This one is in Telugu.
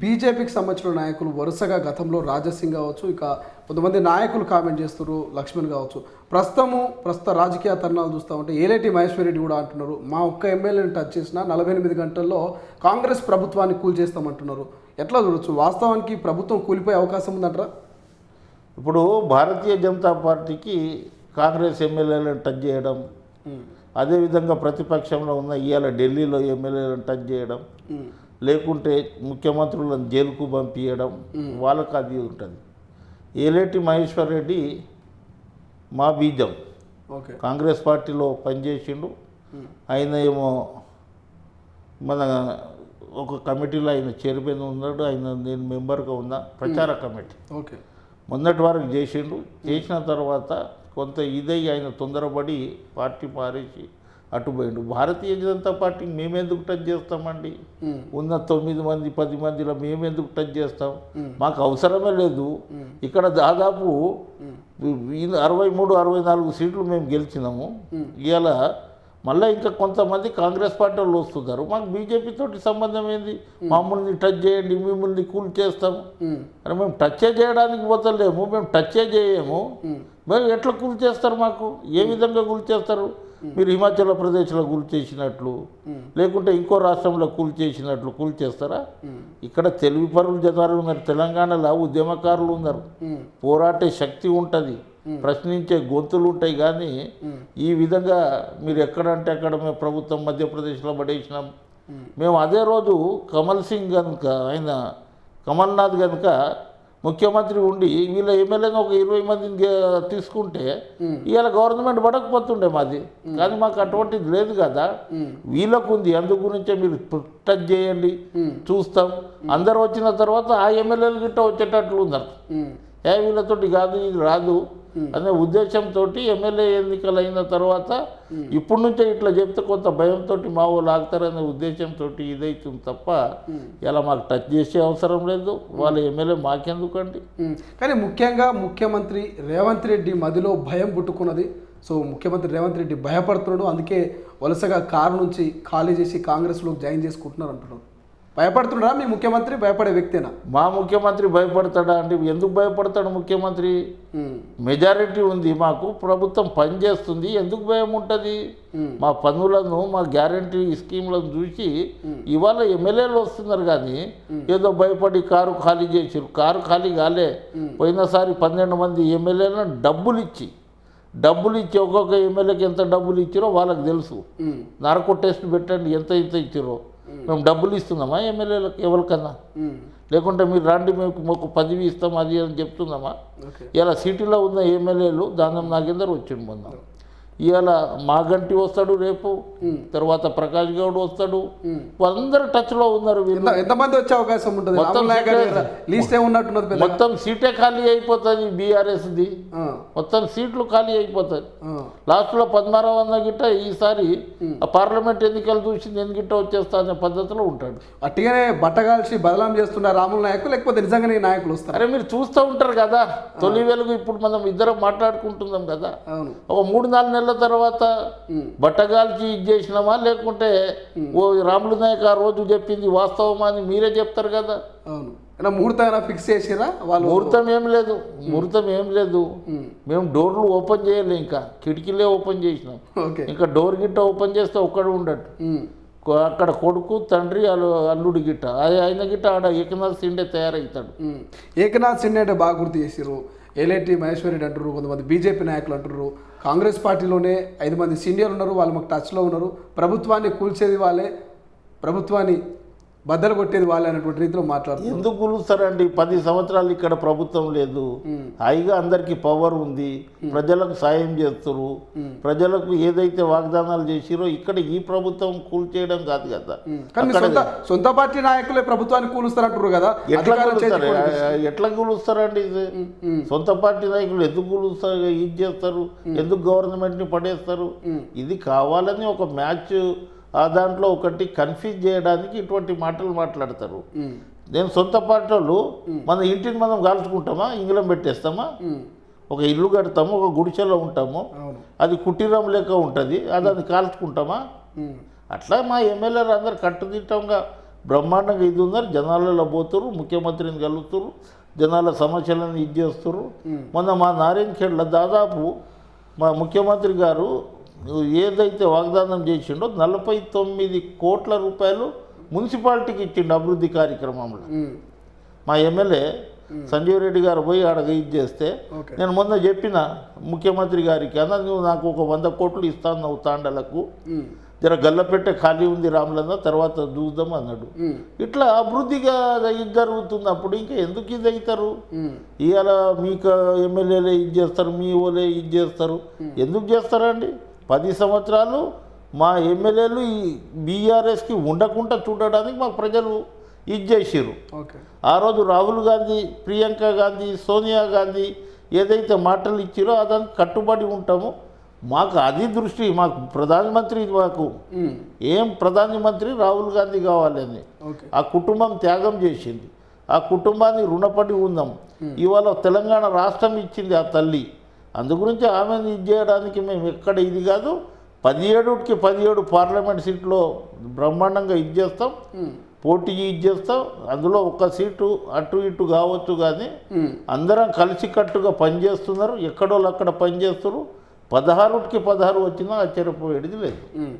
బీజేపీకి సంబంధించిన నాయకులు వరుసగా గతంలో రాజసింగ్ కావచ్చు ఇక కొంతమంది నాయకులు కామెంట్ చేస్తున్నారు లక్ష్మణ్ కావచ్చు. ప్రస్తుతము ప్రస్తుత రాజకీయ తరుణాలు చూస్తూ ఉంటే ఏలేటి మహేశ్వర్ రెడ్డి కూడా అంటున్నారు మా ఒక్క ఎమ్మెల్యేని టచ్ చేసిన నలభై ఎనిమిది గంటల్లో కాంగ్రెస్ ప్రభుత్వాన్ని కూల్చేస్తామంటున్నారు ఎట్లా చూడొచ్చు? వాస్తవానికి ప్రభుత్వం కూలిపోయే అవకాశం ఉందంటారా? ఇప్పుడు భారతీయ జనతా పార్టీకి కాంగ్రెస్ ఎమ్మెల్యేలను టచ్ చేయడం అదేవిధంగా ప్రతిపక్షంలో ఉన్న ఇవాళ ఢిల్లీలో ఎమ్మెల్యేలను టచ్ చేయడం లేకుంటే ముఖ్యమంత్రులను జైలుకు పంపించడం వాళ్ళకి అది ఉంటుంది. ఏలేటి మహేశ్వర్ రెడ్డి మా బీజం. ఓకే. కాంగ్రెస్ పార్టీలో పనిచేసిండు. ఆయన ఏమో మన ఒక కమిటీలో ఆయన చైర్మన్ ఉన్నాడు. ఆయన నేను మెంబర్గా ఉన్నా. ప్రచార కమిటీ. ఓకే. మొన్నటి వరకు చేసిండు. చేసిన తర్వాత కొంత ఇదై ఆయన తొందరపడి పార్టీ మారేసి అటు పోయిండు భారతీయ జనతా పార్టీ మేమెందుకు టచ్ చేస్తామండి? ఉన్న తొమ్మిది మంది పది మందిలో మేమెందుకు టచ్ చేస్తాం? మాకు అవసరమే లేదు. ఇక్కడ దాదాపు అరవై మూడు అరవై నాలుగు సీట్లు మేము గెలిచినాము. ఇవాళ మళ్ళీ ఇంకా కొంతమంది కాంగ్రెస్ పార్టీ వాళ్ళు వస్తున్నారు. మాకు బీజేపీ తోటి సంబంధం ఏంది? మమ్మల్ని టచ్ చేయండి మిమ్మల్ని కూల్ చేస్తాం. ఉమ్. అని మేము టచ్చే చేయడానికి పోతలేము. మేము టచ్ చేయము. మరి ఎట్లా కూల్ చేస్తారు మాకు? ఏ విధంగా కూల్ చేస్తారు? మీరు హిమాచల్ ప్రదేశ్లో కూల్ చేసినట్లు లేకుంటే ఇంకో రాష్ట్రంలో కూల్ చేసినట్లు కూల్ చేస్తారా? ఇక్కడ తెలివి పరులు జనాలు ఉన్నారు. తెలంగాణలో ఉద్యమకారులు ఉన్నారు. పోరాటే శక్తి ఉంటుంది. ప్రశ్నించే గొంతులు ఉంటాయి కానీ ఈ విధంగా మీరు ఎక్కడంటే అక్కడ మేము ప్రభుత్వం మధ్యప్రదేశ్లో పడేసినాం. మేము. అదే రోజు కమల్ సింగ్ కనుక ఆయన కమల్నాథ్ కనుక ముఖ్యమంత్రి ఉండి వీళ్ళ ఎమ్మెల్యేని ఒక ఇరవై మందిని తీసుకుంటే ఇవాళ గవర్నమెంట్ పడకపోతుండే మాది. కానీ మాకు అటువంటిది లేదు కదా. వీళ్ళకు ఉంది అందు గురించే మీరు టచ్ చేయండి. చూస్తాం. అందరు వచ్చిన తర్వాత ఆ ఎమ్మెల్యేలు గిట్ట వచ్చేటట్లు ఉన్నారు. ఏ వీళ్ళతోటి కాదు ఇది రాదు. అనే ఉద్దేశంతో ఎమ్మెల్యే ఎన్నికలు అయిన తర్వాత ఇప్పటి నుంచే ఇట్లా చెప్తే కొంత భయంతో మా వాళ్ళు ఆగుతారనే ఉద్దేశంతో ఇదైతుంది తప్ప ఇలా మాకు టచ్ చేసే అవసరం లేదు. వాళ్ళ ఎమ్మెల్యే మాకెందుకండి. కానీ ముఖ్యంగా ముఖ్యమంత్రి రేవంత్ రెడ్డి మదిలో భయం పుట్టుకున్నది. సో ముఖ్యమంత్రి రేవంత్ రెడ్డి భయపడుతున్నాడు. అందుకే వలసగా కారు నుంచి ఖాళీ చేసి కాంగ్రెస్లోకి జాయిన్ చేసుకుంటున్నారు అంటున్నారు. భయపడుతున్నాడా? మీ ముఖ్యమంత్రి భయపడే వ్యక్తేనా? మా ముఖ్యమంత్రి భయపడతాడా అంటే ఎందుకు భయపడతాడు ముఖ్యమంత్రి. మెజారిటీ ఉంది మాకు ప్రభుత్వం పనిచేస్తుంది ఎందుకు భయం ఉంటుంది? మా పన్నులను మా గ్యారంటీ స్కీమ్లను చూసి ఇవాళ ఎమ్మెల్యేలు వస్తున్నారు కానీ ఏదో భయపడి కారు ఖాళీ చేసారు. కారు ఖాళీ కాలే. పోయినసారి పన్నెండు మంది ఎమ్మెల్యేలను డబ్బులు ఇచ్చి డబ్బులు ఇచ్చి ఒక్కొక్క ఎమ్మెల్యేకి ఎంత డబ్బులు ఇచ్చారో వాళ్ళకి తెలుసు. నార్కో టెస్ట్ పెట్టండి ఎంత ఎంత ఇచ్చారో. మేము. డబ్బులు ఇస్తున్నామా ఎమ్మెల్యేలకు ఎవరికన్నా. లేకుంటే మీరు రండి మేము మాకు పదవి ఇస్తాం అది అని చెప్తున్నామా? ఇలా సిటీలో ఉన్న ఎమ్మెల్యేలు దానం నాగేందర్ వచ్చిండు మొన్న. ఇవాళ మాగంటి వస్తాడు రేపు తర్వాత ప్రకాష్ గౌడ్ వస్తాడు. అందరు టచ్లో ఉన్నారు వీళ్ళు. ఎంత ఎంతమంది వచ్చే అవకాశం ఉంటుంది? మొత్తం. లీస్ట్ మొత్తం సీటే ఖాళీ అయిపోతుంది బీఆర్ఎస్ది. ఆ, మొత్తం సీట్లు ఖాళీ అయిపోతాయి. ఆ, లాస్ట్లో పద్మారావు అన్న గిట్ట ఈసారి పార్లమెంట్ ఎన్నికలు చూసి నేను గిట్ట వచ్చేస్తా అనే పద్ధతిలో ఉంటాడు. అట్టిగానే బట్టగాల్చి బదలాం చేస్తున్న రాముల నాయకులు లేకపోతే నిజంగానే నాయకులు వస్తారు? అరే మీరు చూస్తూ ఉంటారు కదా. తొలి వెలుగు ఇప్పుడు మనం ఇద్దరం మాట్లాడుకుంటున్నాం కదా. అవును. ఒక మూడు నాలుగు నెలల తర్వాత బట్టగాల్చి ఇది చేసినామా? లేకుంటే ఓ రాములు నాయక్ ఆ రోజు చెప్పింది వాస్తవమా అని మీరే చెప్తారు కదా. అవును. ముహూర్తం ఫిక్స్ చేసిరా వాళ్ళు? ముహూర్తం ఏం లేదు. ముహూర్తం ఏం లేదు. మేము డోర్లు ఓపెన్ చేయలే ఇంకా. కిటికీలే ఓపెన్ చేసినాం. ఇంకా డోర్ గిట్ట ఓపెన్ చేస్తే ఒక్కడు కొ- అక్కడ కొడుకు తండ్రి అల్లు అల్లుడు గిట్ట. అది ఆయన గిట్ట ఆడ ఏకనాథ్ సిండే తయారవుతాడు. ఏకనాథ్ సిండే అంటే బాగా గుర్తు చేసిర్రు. ఏలేటి మహేశ్వర్ రెడ్డి అంటారు కొంతమంది బీజేపీ నాయకులు అంటారు కాంగ్రెస్ పార్టీలోనే ఐదు మంది సీనియర్లు ఉన్నారు వాళ్ళు మాకు టచ్లో ఉన్నారు. ప్రభుత్వాన్ని కూల్చేది వాళ్ళే. ప్రభుత్వాన్ని బద్దలు కొట్టేది వాళ్ళే అనేటువంటి రీతిలో మాట్లాడుతున్నారు. ఎందుకు గులుస్తారండి పది సంవత్సరాలు ఇక్కడ ప్రభుత్వం లేదు. హాయిగా అందరికీ పవర్ ఉంది. ప్రజలకు సాయం చేస్తారు ప్రజలకు ఏదైతే వాగ్దానాలు చేసిరో ఇక్కడ ఈ ప్రభుత్వం కూల్చేయడం కాదు కదా. మీ సొంత పార్టీ నాయకులే ప్రభుత్వాన్ని కూలుస్తారంటారు కదా. ఎట్లా కూలుస్తారు? ఎట్లా కూలుస్తారండి ఇది? సొంత పార్టీ నాయకులు ఎందుకు కూలుస్తారు? ఇది చేస్తారు. ఎందుకు గవర్నమెంట్ని పడేస్తారు? ఇది కావాలని ఒక మ్యాచ్ దాంట్లో ఒకటి కన్ఫ్యూజ్ చేయడానికి ఇటువంటి మాటలు మాట్లాడతారు. నేను సొంత పార్టీ వాళ్ళు మన ఇంటిని మనం కాల్చుకుంటామా ఇంగ్లం పెట్టేస్తామా? ఒక ఇల్లు కడతాము ఒక గుడిసెలో ఉంటాము. అది కుటీరం లెక్క ఉంటుంది అది అది కాల్చుకుంటామా? అట్లా మా ఎమ్మెల్యేలు అందరు కట్టుదిట్టంగా బ్రహ్మాండంగా ఇది ఉన్నారు. జనాలలో పోతురు ముఖ్యమంత్రిని కలుగుతురు జనాల సమస్యలను ఇది చేస్తురు మొన్న మా నారాయణఖేడ్లో దాదాపు మా ముఖ్యమంత్రి గారు ఏదైతే వాగ్దానం చేసిండో నలభై తొమ్మిది కోట్ల రూపాయలు మున్సిపాలిటీకి ఇచ్చిండు అభివృద్ధి కార్యక్రమంలో. మా ఎమ్మెల్యే సంజీవ్ రెడ్డి గారు పోయి ఆడ ఇది చేస్తే నేను మొన్న చెప్పిన ముఖ్యమంత్రి గారికి అన్న నువ్వు నాకు ఒక వంద కోట్లు ఇస్తాను నువ్వు తాండలకు. జర గల్లపెట్టే ఖాళీ ఉంది రాములన్న తర్వాత చూద్దాం అన్నాడు. ఇట్లా అభివృద్ధిగా ఇది జరుగుతున్నప్పుడు ఇంకా ఎందుకు ఇది అవుతారు ఇవాళ మీకు ఎమ్మెల్యేలే ఇది చేస్తారు మీ ఓలే ఇది చేస్తారు. ఎందుకు చేస్తారండి? పది సంవత్సరాలు మా ఎమ్మెల్యేలు ఈ బీఆర్ఎస్కి ఉండకుండా చూడడానికి మా ప్రజలు ఇది చేసిర్రు. ఓకే. ఆ రోజు రాహుల్ గాంధీ ప్రియాంక గాంధీ సోనియా గాంధీ ఏదైతే మాటలు ఇచ్చిరో అదానికి కట్టుబడి ఉంటాము. మాకు అది దృష్టి మాకు ప్రధానమంత్రి మాకు ఏం ప్రధానమంత్రి రాహుల్ గాంధీ కావాలని. ఆ కుటుంబం త్యాగం చేసింది. ఆ కుటుంబాన్ని రుణపడి ఉందాం. ఇవాళ తెలంగాణ రాష్ట్రం ఇచ్చింది ఆ తల్లి. అందుగురించి ఆమెను ఇది చేయడానికి మేము ఎక్కడ ఇది కాదు పదిహేడుకి పదిహేడు పార్లమెంట్ సీట్లో బ్రహ్మాండంగా ఇది చేస్తాం పోటీ ఇది చేస్తాం అందులో ఒక సీటు అటు ఇటు కావచ్చు కానీ అందరం కలిసికట్టుగా పనిచేస్తున్నారు ఎక్కడోళ్ళు అక్కడ పనిచేస్తున్నారు పదహారుకి పదహారు వచ్చినా ఆశ్చర్యపోయేది లేదు.